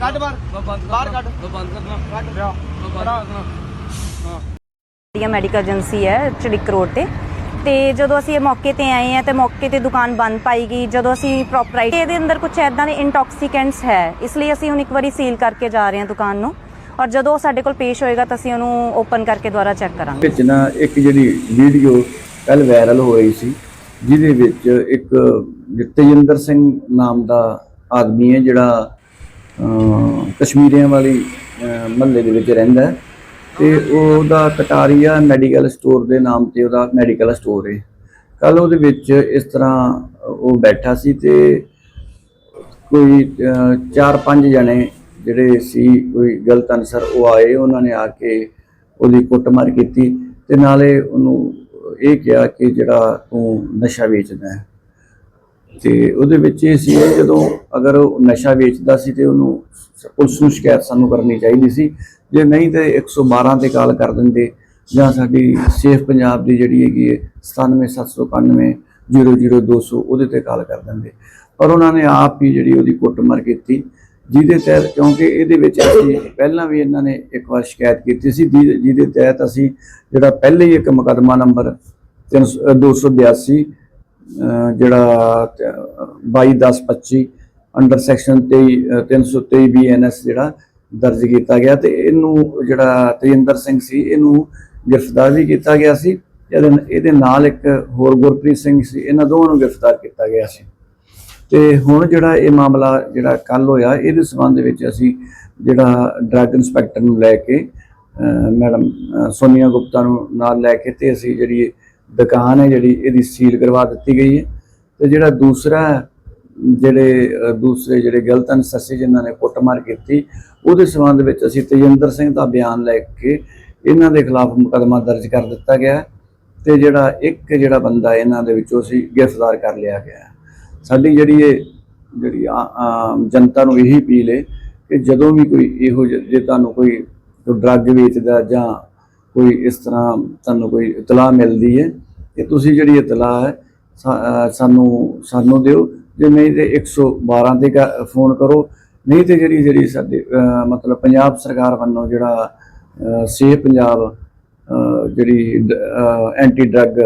ਕੱਢ ਬਾਹਰ। ਬੰਦ ਬਾਹਰ ਕੱਢ। ਬੰਦ ਕਰਨਾ ਕੱਢ। ਲਿਆ ਬੰਦ ਕਰਨਾ ਹਾਂ। ਇੰਡੀਆ ਮੈਡੀਕਲ ਏਜੰਸੀ ਹੈ ਚੜਿਕ ਰੋਡ ਤੇ। ਤੇ ਜਦੋਂ ਅਸੀਂ ਇਹ ਮੌਕੇ ਤੇ ਆਏ ਆ ਤੇ ਮੌਕੇ ਤੇ ਦੁਕਾਨ ਬੰਦ ਪਾਈ ਗਈ ਜਦੋਂ ਅਸੀਂ ਪ੍ਰੋਪਰਾਈਟ ਇਹਦੇ ਅੰਦਰ ਕੁਝ ਐਦਾਂ ਦੇ ਇੰਟੌਕਸੀਕੈਂਟਸ ਹੈ ਇਸ ਲਈ ਅਸੀਂ ਹੁਣ ਇੱਕ ਵਾਰੀ ਸੀਲ ਕਰਕੇ ਜਾ ਰਹੇ ਹਾਂ ਦੁਕਾਨ ਨੂੰ। ਔਰ ਜਦੋਂ ਉਹ ਸਾਡੇ ਕੋਲ ਪੇਸ਼ ਹੋਏਗਾ ਤਾਂ ਅਸੀਂ ਉਹਨੂੰ ਓਪਨ ਕਰਕੇ ਦੁਬਾਰਾ ਚੈੱਕ ਕਰਾਂਗੇ। ਵਿੱਚ ਨਾ ਇੱਕ ਜਿਹੜੀ ਵੀਡੀਓ ਕੱਲ ਵਾਇਰਲ ਹੋਈ ਸੀ ਜਿਹਦੇ ਵਿੱਚ ਇੱਕ ਤੇਜਿੰਦਰ ਸਿੰਘ ਨਾਮ ਦਾ ਆਦਮੀ ਹੈ ਜਿਹੜਾ ਕਸ਼ਮੀਰੀਆਂ ਵਾਲੀ ਮਹੱਲੇ ਦੇ ਵਿੱਚ ਰਹਿੰਦਾ ਹੈ। ਤੇ ਉਹਦਾ ਕਟਾਰੀਆ ਮੈਡੀਕਲ ਸਟੋਰ ਦੇ ਨਾਮ ਤੇ ਉਹਦਾ ਮੈਡੀਕਲ ਸਟੋਰ ਹੈ ਕੱਲ ਉਹਦੇ ਵਿੱਚ ਇਸ ਤਰ੍ਹਾਂ ਉਹ ਬੈਠਾ ਸੀ ਤੇ ਕੋਈ ਅਹ, ਚਾਰ ਪੰਜ ਜਣੇ ਜਿਹੜੇ ਸੀ ਕੋਈ ਗਲਤ ਅਨਸਰ ਉਹ ਆਏ। ਉਹਨਾਂ ਨੇ ਆ ਕੇ ਉਹਦੀ ਕੁੱਟਮਾਰ ਕੀਤੀ ਤੇ ਨਾਲੇ ਉਹਨੂੰ ਇਹ ਕਿਹਾ ਕਿ ਜਿਹੜਾ ਤੂੰ ਨਸ਼ਾ ਵੇਚਦਾ ਹੈ। ਤੇ ਉਹਦੇ ਵਿੱਚ ਇਹ ਸੀ ਜਦੋਂ ਅਗਰ ਉਹ ਨਸ਼ਾ ਵੇਚਦਾ ਸੀ ਤੇ ਉਹਨੂੰ ਸ- ਪੁਲਿਸ ਨੂੰ ਸ਼ਿਕਾਇਤ ਸਾਨੂੰ ਕਰਨੀ ਚਾਹੀਦੀ ਸੀ। ਜੇ ਨਹੀਂ ਤੇ 112 ਤੇ ਕਾਲ ਕਰ ਦਿੰਦੇ ਜਾਂ ਸਾਡੀ ਸੇਫ ਪੰਜਾਬ ਦੀ ਜਿਹੜੀ ਹੈਗੀ ਹੈ 97791 00200 ਉਹਦੇ ਤੇ ਕਾਲ ਕਰ ਦਿੰਦੇ। ਪਰ ਉਹਨਾਂ ਨੇ ਆਪ ਹੀ ਜਿਹੜੀ ਉਹਦੀ ਕੁੱਟਮਾਰ ਕੀਤੀ, ਜਿਹਦੇ ਤਹਿਤ ਕਿਉਂਕਿ ਇਹਦੇ ਵਿੱਚ ਅਸੀਂ ਪਹਿਲਾਂ ਵੀ ਇਹਨਾਂ ਨੇ ਇੱਕ ਵਾਰ ਸ਼ਿਕਾਇਤ ਕੀਤੀ ਸੀ, ਜਿਹਦੇ ਜਿਹਦੇ ਤਹਿਤ ਅਸੀਂ ਜਿਹੜਾ ਪਹਿਲੇ ਹੀ ਇੱਕ ਮੁਕੱਦਮਾ ਨੰਬਰ 282 ਅਹ ਜਿਹੜਾ 221025 ਅੰਡਰ ਸੈਕਸ਼ਨ 23 ਅਹ 323 ਬੀਐਨਐਸ ਜਿਹੜਾ ਦਰਜ ਕੀਤਾ ਗਿਆ ਤੇ ਇਹਨੂੰ ਜਿਹੜਾ ਤੇਜਿੰਦਰ ਸਿੰਘ ਸੀ, ਇਹਨੂੰ ਗ੍ਰਿਫਤਾਰ ਵੀ ਕੀਤਾ ਗਿਆ ਸੀ ਇਹਦੇ ਇਹਦੇ ਨਾਲ ਇੱਕ ਹੋਰ ਗੁਰਪ੍ਰੀਤ ਸਿੰਘ ਸੀ, ਇਹਨਾਂ ਦੋਵਾਂ ਨੂੰ ਗ੍ਰਿਫਤਾਰ ਕੀਤਾ ਗਿਆ ਸੀ। ਤੇ ਹੁਣ ਜਿਹੜਾ ਇਹ ਮਾਮਲਾ ਜਿਹੜਾ ਕੱਲ ਹੋਇਆ, ਇਹਦੇ ਸਬੰਧ ਵਿੱਚ ਅਸੀਂ ਜਿਹੜਾ ਡਰੱਗ ਇੰਸਪੈਕਟਰ ਨੂੰ ਲੈ ਕੇ ਮੈਡਮ ਸੋਨੀਆ ਗੁਪਤਾ ਨੂੰ ਨਾਲ ਲੈ ਕੇ ਤੇ ਅਸੀਂ ਜਿਹੜੀ ਦੁਕਾਨ ਹੈ ਜਿਹੜੀ, ਇਹਦੀ ਸੀਲ ਕਰਵਾ ਦਿੱਤੀ ਗਈ ਹੈ। ਤੇ ਜਿਹੜਾ ਦੂਸਰਾ ਜਿਹੜੇ ਦੂਸਰੇ ਜਿਹੜੇ ਗਲਤ ਅਨਸਰ ਸੀ ਜਿਨ੍ਹਾਂ ਨੇ ਕੁੱਟਮਾਰ ਕੀਤੀ, ਉਹਦੇ ਸਬੰਧ ਵਿੱਚ ਅਸੀਂ ਤੇਜਿੰਦਰ ਸਿੰਘ ਦਾ ਬਿਆਨ ਲੈ ਕੇ ਇਹਨਾਂ ਦੇ ਖਿਲਾਫ ਮੁਕੱਦਮਾ ਦਰਜ ਕਰ ਦਿੱਤਾ ਗਿਆ ਹੈ। ਤੇ ਜਿਹੜਾ ਇੱਕ ਜਿਹੜਾ ਬੰਦਾ ਇਹਨਾਂ ਦੇ ਵਿੱਚੋਂ ਸੀ ਗ੍ਰਿਫਤਾਰ ਕਰ ਲਿਆ ਗਿਆ ਸਾਡੀ ਜਿਹੜੀ ਇਹ, ਜਿਹੜੀ ਜਨਤਾ ਨੂੰ ਇਹੀ ਅਪੀਲ ਹੈ ਕਿ ਜਦੋਂ ਵੀ ਕੋਈ ਇਹੋ ਜਿਹੇ- ਜੇ ਤੁਹਾਨੂੰ ਕੋਈ ਡਰੱਗ ਵੇਚਦਾ ਜਾਂ ਕੋਈ ਇਸ ਤਰ੍ਹਾਂ ਤੁਹਾਨੂੰ ਕੋਈ ਇਤਲਾਹ ਮਿਲਦੀ ਹੈ ਤੇ ਤੁਸੀਂ ਜਿਹੜੀ ਇਤਲਾਹ ਹੈ ਸਾਨੂੰ ਸਾਨੂੰ ਦਿਓ। ਜੇ ਨਹੀਂ ਤੇ 112 ਤੇ ਕ- ਫੋਨ ਕਰੋ। ਨਹੀਂ ਤੇ ਜਿਹੜੀ ਜਿਹੜੀ ਸਾਡੇ ਮਤਲਬ ਪੰਜਾਬ ਸਰਕਾਰ ਵੱਲੋਂ ਜਿਹੜਾ ਸੇਫ ਪੰਜਾਬ ਜਿਹੜੀ ਐਂਟੀ ਡਰੱਗ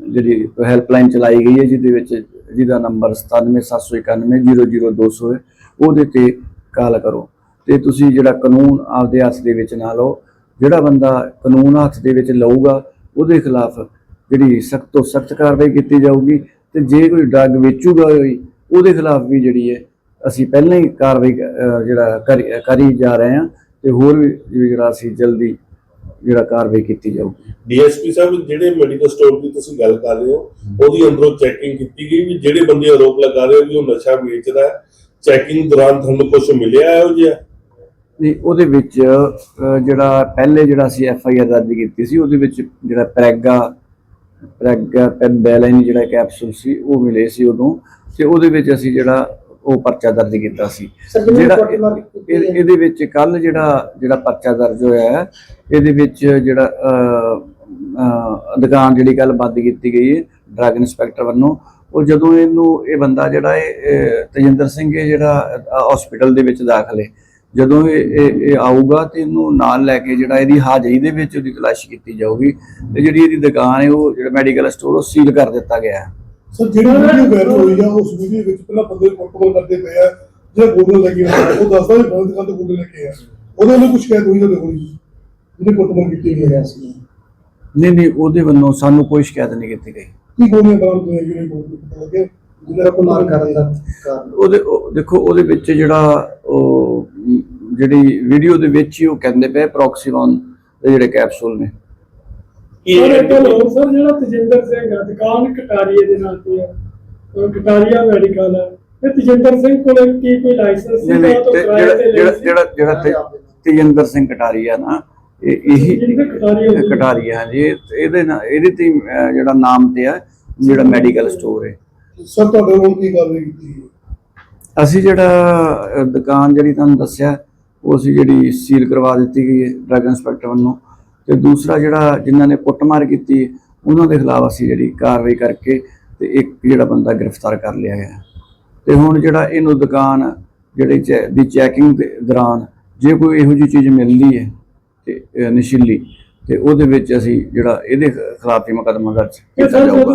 ਜਿਹੜੀ ਹੈਲਪਲਾਈਨ ਚਲਾਈ ਗਈ ਹੈ, ਜਿਹਦੇ ਵਿੱਚ ਜਿਹਦਾ ਨੰਬਰ 9771900200 ਹੈ, ਉਹਦੇ ਤੇ ਕਾਲ ਕਰੋ। ਤੇ ਤੁਸੀਂ ਜਿਹੜਾ ਕਾਨੂੰਨ ਆਪਦੇ ਹੱਥ ਦੇ ਵਿੱਚ ਨਾ ਲਓ ਜਿਹੜਾ ਬੰਦਾ ਕਾਨੂੰਨ ਹੱਥ ਦੇ ਵਿੱਚ ਲਊਗਾ, ਉਹਦੇ ਖਿਲਾਫ ਜਿਹੜੀ ਸਖਤ ਤੋਂ ਸਖਤ ਕਾਰਵਾਈ ਕੀਤੀ ਜਾਊਗੀ ਤੇ ਜੇ ਕੋਈ ਡਰੱਗ ਵੇਚੂਗਾ ਉਹਦੇ ਖਿਲਾਫ ਵੀ ਜਿਹੜੀ ਹੈ ਅਸੀਂ ਪਹਿਲਾਂ ਹੀ ਕਾਰਵਾਈ ਜਿਹੜਾ ਕਰੀ ਜਾ ਰਹੇ ਹਾਂ ਤੇ ਹੋਰ ਵੀ ਜਿਹੜਾ ਅਸੀਂ ਜਲਦੀ ਜਿਹੜਾ ਕਾਰਵਾਈ ਕੀਤੀ ਜਾਊਗੀ। ਡੀਐਸਪੀ ਸਾਹਿਬ, ਜਿਹੜੇ ਮੈਡੀਕਲ ਸਟੋਰ ਦੀ ਤੁਸੀਂ ਗੱਲ ਕਰ ਰਹੇ ਹੋ, ਉਹਦੀ ਅੰਦਰੋਂ ਚੈਕਿੰਗ ਕੀਤੀ ਗਈ ਵੀ ਜਿਹੜੇ ਬੰਦੇ ਆਰੋਪ ਲਗਾ ਰਹੇ ਹੋ ਵੀ ਉਹ ਨਸ਼ਾ ਵੇਚਦਾ ਹੈ ਚੈਕਿੰਗ ਦੌਰਾਨ ਤੁਹਾਨੂੰ ਕੁਝ ਮਿਲਿਆ ਇਹੋ ਜਿਹਾ? ਨਹੀਂ ਉਹਦੇ ਵਿੱਚ ਜਿਹੜਾ ਪਹਿਲੇ ਜਿਹੜਾ ਅਸੀਂ ਐਫ ਆਈ ਆਰ ਦਰਜ ਕੀਤੀ ਸੀ ਉਹਦੇ ਵਿੱਚ ਜਿਹੜਾ ਪ੍ਰੈਗਾ ਪ੍ਰੈਗਾ ਪੈਨਬੈਲਾਈਨ ਜਿਹੜਾ ਕੈਪਸੂਲ ਸੀ ਉਹ ਮਿਲੇ ਸੀ ਉਦੋਂ ਤੇ ਉਹਦੇ ਵਿੱਚ ਅਸੀਂ ਜਿਹੜਾ ਉਹ ਪਰਚਾ ਦਰਜ ਕੀਤਾ ਸੀ। ਜਿਹੜਾ ਇਹ- ਇਹਦੇ ਵਿੱਚ ਕੱਲ ਜਿਹੜਾ ਜਿਹੜਾ ਪਰਚਾ ਦਰਜ ਹੋਇਆ ਹੈ ਇਹਦੇ ਵਿੱਚ ਜਿਹੜਾ ਦੁਕਾਨ ਜਿਹੜੀ ਕੱਲ ਬੰਦ ਕੀਤੀ ਗਈ ਹੈ ਡਰੱਗ ਇੰਸਪੈਕਟਰ ਵੱਲੋਂ। ਉਹ ਜਦੋਂ ਇਹਨੂੰ ਇਹ ਬੰਦਾ ਜਿਹੜਾ ਇਹ ਤਜਿੰਦਰ ਸਿੰਘ ਜਿਹੜਾ ਹਸਪੀਟਲ ਦੇ ਵਿੱਚ ਦਾਖਲ ਹੈ ਜਦੋਂ ਇਹ ਇਹ ਇਹ ਆਊਗਾ ਤੇ ਇਹਨੂੰ ਨਾਲ ਲੈ ਕੇ ਜਿਹੜਾ ਇਹਦੀ ਹਾਜ਼ਰੀ ਦੇ ਵਿੱਚ ਉਹਦੀ ਤਲਾਸ਼ੀ ਕੀਤੀ ਜਾਊਗੀ ਤੇ ਜਿਹੜੀ ਇਹਦੀ ਦੁਕਾਨ ਹੈ ਉਹ ਜਿਹੜਾ ਮੈਡੀਕਲ ਸਟੋਰ ਉਹ ਸੀਲ ਕਰ ਦਿੱਤਾ ਗਿਆ ਹੈ। ਸਰ ਜਿਹੜੀ ਵੀਡੀਓ ਵਾਇਰਲ ਹੋਈ ਆ ਉਸ ਵੀਡੀਓ ਵਿੱਚ ਪਹਿਲਾਂ ਬੰਦੇ ਕੰਟਰੋਲ ਕਰਦੇ ਪਏ ਆ ਜਿਹੜਾ ਗੂਗਲ ਲੱਗੀ ਉਹ ਦੱਸਦਾ ਵੀ ਬੰਦ ਦੁਕਾਨ ਤੋਂ ਗੂਗਲ ਲੈ ਕੇ ਆ। ਉਹਦੇ ਵੱਲੋਂ ਕੁਝ ਸ਼ਿਕਾਇਤ ਹੋਈ ਕੋਲ ਜੀ ਜਿਹਨੇ ਕੁੱਟਮਾਰ ਕੀਤੀ ਗਈ ਸੀ ਨਹੀਂ ਨਹੀਂ ਉਹਦੇ ਵੱਲੋਂ ਸਾਨੂੰ ਕੋਈ ਸ਼ਿਕਾਇਤ ਨਹੀਂ ਕੀਤੀ ਗਈ। ਕੀ ਗੋਲੀਆਂ ਬਰਾਮਦ ਹੋਈਆਂ ਜਿਹੜੇ ਪਤਾ ਲੱਗੇ? ਜਿਹੜਾ ਕੁਮਾਰ ਕਰਨ ਦਾ ਕਾਰਨ। ਉਹਦੇ ਉਹ- ਦੇਖੋ ਉਹਦੇ ਵਿੱਚ ਜਿਹੜਾ ਜਿਹੜੀ ਵੀਡੀਓ ਦੇ ਵਿੱਚ ਹੀ ਉਹ ਕਹਿੰਦੇ ਪਏ ਪ੍ਰੋਕਸੀਵਨ ਦੇ ਜਿਹੜੇ ਕੈਪਸੂਲ ਨੇ। ਇਹ ਇੱਕ ਗੱਲ ਹੋਰ ਸਰ ਜਿਹੜਾ ਤਜਿੰਦਰ ਸਿੰਘ ਆ ਦੁਕਾਨ ਕਟਾਰੀਏ ਦੇ ਨਾਂ ਤੇ ਆ। ਉਹ ਕਟਾਰੀਆ ਮੈਡੀਕਲ ਹੈ ਤੇ ਤਜਿੰਦਰ ਸਿੰਘ ਕੋਲ ਕੀ ਕੋਈ ਲਾਇਸੈਂਸ ਸੀ? ਨਹੀਂ ਤੋਂ ਜਿਹੜਾ ਜਿਹੜਾ ਜਿਹੜਾ ਤੇਜਿੰਦਰ ਸਿੰਘ ਕਟਾਰੀਆ ਨਾ ਇਹ ਕਟਾਰੀਆ ਜੀ। ਕਟਾਰੀਆ ਜੀ ਇਹ- ਇਹਦੇ ਨਾਲ ਇਹਦੇ ਤੇ ਜਿਹੜਾ ਨਾਮ ਤੇ ਆ ਜਿਹੜਾ ਮੈਡੀਕਲ ਸਟੋਰ ਹੈ ਸਰ ਤੁਹਾਡੇ ਵੱਲੋਂ ਕੀ ਕਾਰਵਾਈ ਕੀਤੀ? ਅਸੀਂ ਜਿਹੜਾ ਦੁਕਾਨ ਜਿਹੜੀ ਤੁਹਾਨੂੰ ਦੱਸਿਆ ਉਹ ਅਸੀਂ ਜਿਹੜੀ ਸੀਲ ਕਰਵਾ ਦਿੱਤੀ ਗਈ ਹੈ ਡਰੱਗ ਇੰਸਪੈਕਟਰ ਵੱਲੋਂ। ਤੇ ਦੂਸਰਾ ਜਿਹੜਾ ਜਿਨ੍ਹਾਂ ਨੇ ਕੁੱਟਮਾਰ ਕੀਤੀ ਉਹਨਾਂ ਦੇ ਖਿਲਾਫ ਅਸੀਂ ਜਿਹੜੀ ਕਾਰਵਾਈ ਕਰਕੇ ਤੇ ਇੱਕ ਜਿਹੜਾ ਬੰਦਾ ਗ੍ਰਿਫਤਾਰ ਕਰ ਲਿਆ ਹੈ। ਤੇ ਹੁਣ ਜਿਹੜਾ ਇਹਨੂੰ ਦੁਕਾਨ ਜਿਹੜੇ ਚੈ- ਦੀ ਚੈਕਿੰਗ ਦੇ ਦੌਰਾਨ ਜੇ ਕੋਈ ਇਹੋ ਜਿਹੀ ਚੀਜ਼ ਮਿਲਦੀ ਹੈ ਤੇ ਨਸ਼ੀਲੀ ਤੇ ਉਹਦੇ ਵਿੱਚ ਅਸੀਂ ਜਿਹੜਾ ਇਹਦੇ ਖਿਲਾਫ ਹੀ ਮੁਕੱਦਮਾ ਦਰਜ ਕੀਤਾ ਜਾਊਗਾ।